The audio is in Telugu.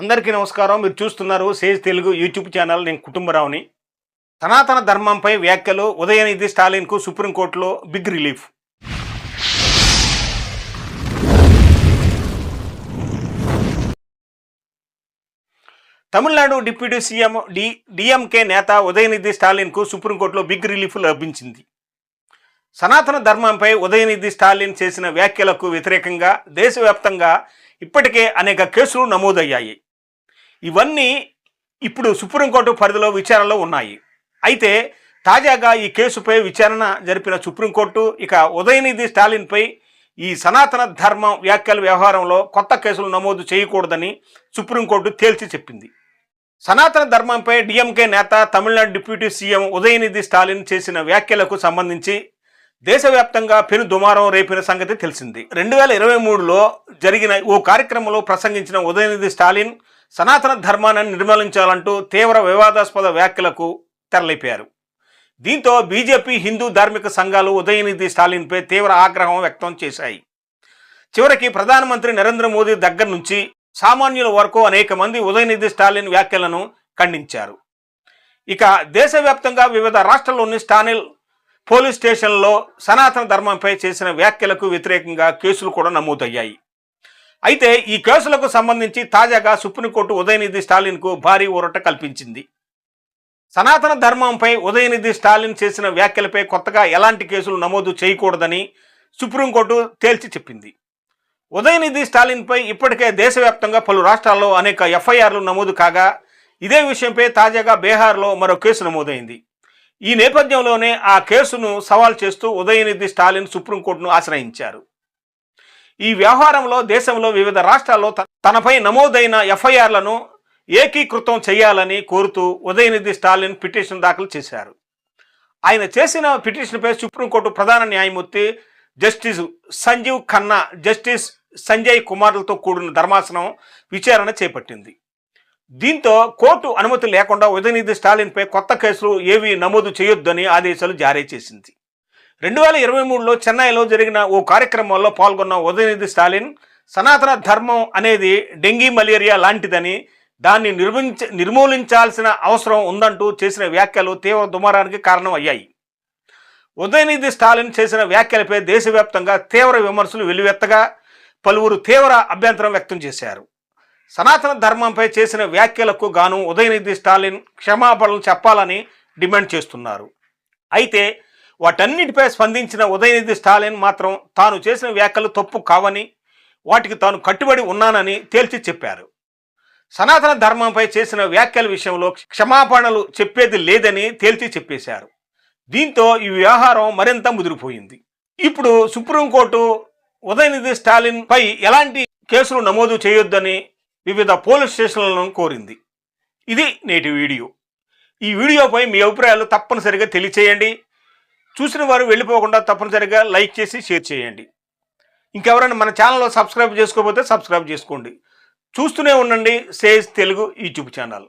అందరికీ నమస్కారం. మీరు చూస్తున్నారు సేజ్ తెలుగు యూట్యూబ్ ఛానల్. నేను కుటుంబరావుని. సనాతన ధర్మంపై వ్యాఖ్యలు ఉదయనిధి స్టాలిన్కు సుప్రీంకోర్టులో big relief. Tamil Nadu deputy CM D DMK నేత ఉదయనిధి స్టాలిన్కు సుప్రీంకోర్టులో బిగ్ రిలీఫ్ లభించింది. సనాతన ధర్మంపై ఉదయనిధి స్టాలిన్ చేసిన వ్యాఖ్యలకు వ్యతిరేకంగా దేశవ్యాప్తంగా ఇప్పటికే అనేక కేసులు నమోదయ్యాయి. ఇవన్నీ ఇప్పుడు సుప్రీంకోర్టు పరిధిలో విచారణలో ఉన్నాయి. అయితే తాజాగా ఈ కేసుపై విచారణ జరిపిన సుప్రీంకోర్టు ఇక ఉదయనిధి స్టాలిన్పై ఈ సనాతన ధర్మం వ్యాఖ్యల వ్యవహారంలో కొత్త కేసులు నమోదు చేయకూడదని సుప్రీంకోర్టు తేల్చి చెప్పింది. సనాతన ధర్మంపై డిఎంకే నేత తమిళనాడు డిప్యూటీ సీఎం ఉదయనిధి స్టాలిన్ చేసిన వ్యాఖ్యలకు సంబంధించి దేశవ్యాప్తంగా పెను దుమారం రేపిన సంగతి తెలిసింది. రెండు వేల ఇరవై మూడులో జరిగిన ఓ కార్యక్రమంలో ప్రసంగించిన ఉదయనిధి స్టాలిన్ సనాతన ధర్మాన్ని నిర్మూలించాలంటూ తీవ్ర వివాదాస్పద వ్యాఖ్యలకు తెరలేపారు. దీంతో బీజేపీ హిందూ ధార్మిక సంఘాలు ఉదయనిధి స్టాలిన్పై తీవ్ర ఆగ్రహం వ్యక్తం చేశాయి. చివరికి ప్రధానమంత్రి నరేంద్ర మోదీ దగ్గర నుంచి సామాన్యుల వరకు అనేక మంది ఉదయనిధి స్టాలిన్ వ్యాఖ్యలను ఖండించారు. ఇక దేశవ్యాప్తంగా వివిధ రాష్ట్రాల్లోని స్టానిల్ పోలీస్ స్టేషన్లో సనాతన ధర్మంపై చేసిన వ్యాఖ్యలకు వ్యతిరేకంగా కేసులు కూడా నమోదయ్యాయి. అయితే ఈ కేసులకు సంబంధించి తాజాగా సుప్రీంకోర్టు ఉదయనిధి స్టాలిన్కు భారీ ఊరట కల్పించింది. సనాతన ధర్మంపై ఉదయనిధి స్టాలిన్ చేసిన వ్యాఖ్యలపై కొత్తగా ఎలాంటి కేసులు నమోదు చేయకూడదని సుప్రీంకోర్టు తేల్చి చెప్పింది. ఉదయనిధి స్టాలిన్పై ఇప్పటికే దేశవ్యాప్తంగా పలు రాష్ట్రాల్లో అనేక ఎఫ్ఐఆర్లు నమోదు కాగా ఇదే విషయంపై తాజాగా బీహార్లో మరో కేసు నమోదైంది. ఈ నేపథ్యంలోనే ఆ కేసును సవాల్ చేస్తూ ఉదయనిధి స్టాలిన్ సుప్రీంకోర్టును ఆశ్రయించారు. ఈ వ్యవహారంలో దేశంలో వివిధ రాష్ట్రాల్లో తనపై నమోదైన ఎఫ్ఐఆర్లను ఏకీకృతం చేయాలని కోరుతూ ఉదయనిధి స్టాలిన్ పిటిషన్ దాఖలు చేశారు. ఆయన చేసిన పిటిషన్పై సుప్రీంకోర్టు ప్రధాన న్యాయమూర్తి జస్టిస్ సంజీవ్ ఖన్నా జస్టిస్ సంజయ్ కుమార్లతో కూడిన ధర్మాసనం విచారణ చేపట్టింది. దీంతో కోర్టు అనుమతి లేకుండా ఉదయనిధి స్టాలిన్పై కొత్త కేసులు ఏవి నమోదు చేయొద్దని ఆదేశాలు జారీ చేసింది. రెండు వేల ఇరవై మూడులో చెన్నైలో జరిగిన ఓ కార్యక్రమంలో పాల్గొన్న ఉదయనిధి స్టాలిన్ సనాతన ధర్మం అనేది డెంగీ మలేరియా లాంటిదని దాన్ని నిర్మించ నిర్మూలించాల్సిన అవసరం ఉందంటూ చేసిన వ్యాఖ్యలు తీవ్ర దుమారానికి కారణం అయ్యాయి ఉదయనిధి స్టాలిన్ చేసిన వ్యాఖ్యలపై దేశవ్యాప్తంగా తీవ్ర విమర్శలు వెలువెత్తగా పలువురు తీవ్ర అభ్యంతరం వ్యక్తం చేశారు. సనాతన ధర్మంపై చేసిన వ్యాఖ్యలకు గాను ఉదయనిధి స్టాలిన్ క్షమాపణలు చెప్పాలని డిమాండ్ చేస్తున్నారు. అయితే వాటన్నిటిపై స్పందించిన ఉదయనిధి స్టాలిన్ మాత్రం తాను చేసిన వ్యాఖ్యలు తప్పు కావని వాటికి తాను కట్టుబడి ఉన్నానని తేల్చి చెప్పారు. సనాతన ధర్మంపై చేసిన వ్యాఖ్యల విషయంలో క్షమాపణలు చెప్పేది లేదని తేల్చి చెప్పేశారు. దీంతో ఈ వ్యవహారం మరింత ముదిరిపోయింది. ఇప్పుడు సుప్రీంకోర్టు ఉదయనిధి స్టాలిన్ పై ఎలాంటి కేసులు నమోదు చేయొద్దని వివిధ పోలీస్ స్టేషన్లను కోరింది. ఇది నేటి వీడియో. ఈ వీడియోపై మీ అభిప్రాయాలు తప్పనిసరిగా తెలియచేయండి. చూసిన వారు వెళ్ళిపోకుండా తప్పనిసరిగా లైక్ చేసి షేర్ చేయండి. ఇంకెవరైనా మన ఛానల్లో సబ్స్క్రైబ్ చేసుకోకపోతే సబ్స్క్రైబ్ చేసుకోండి. చూస్తూనే ఉండండి. Sage Telugu YouTube channel.